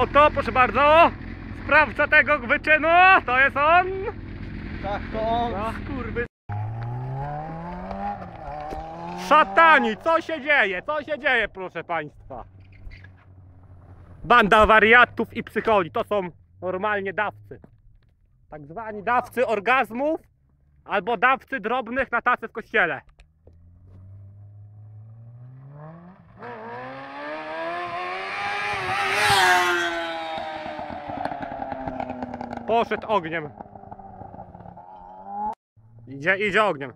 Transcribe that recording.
Oto, proszę bardzo, sprawca tego wyczynu, to jest on. Tak, to on. Ach, kurwy. Szatani, co się dzieje? Co się dzieje, proszę państwa? Banda wariatów i psycholi, to są normalnie dawcy. Tak zwani dawcy orgazmów albo dawcy drobnych na tacy w kościele. Poszedł ogniem. Idzie, idzie ogniem.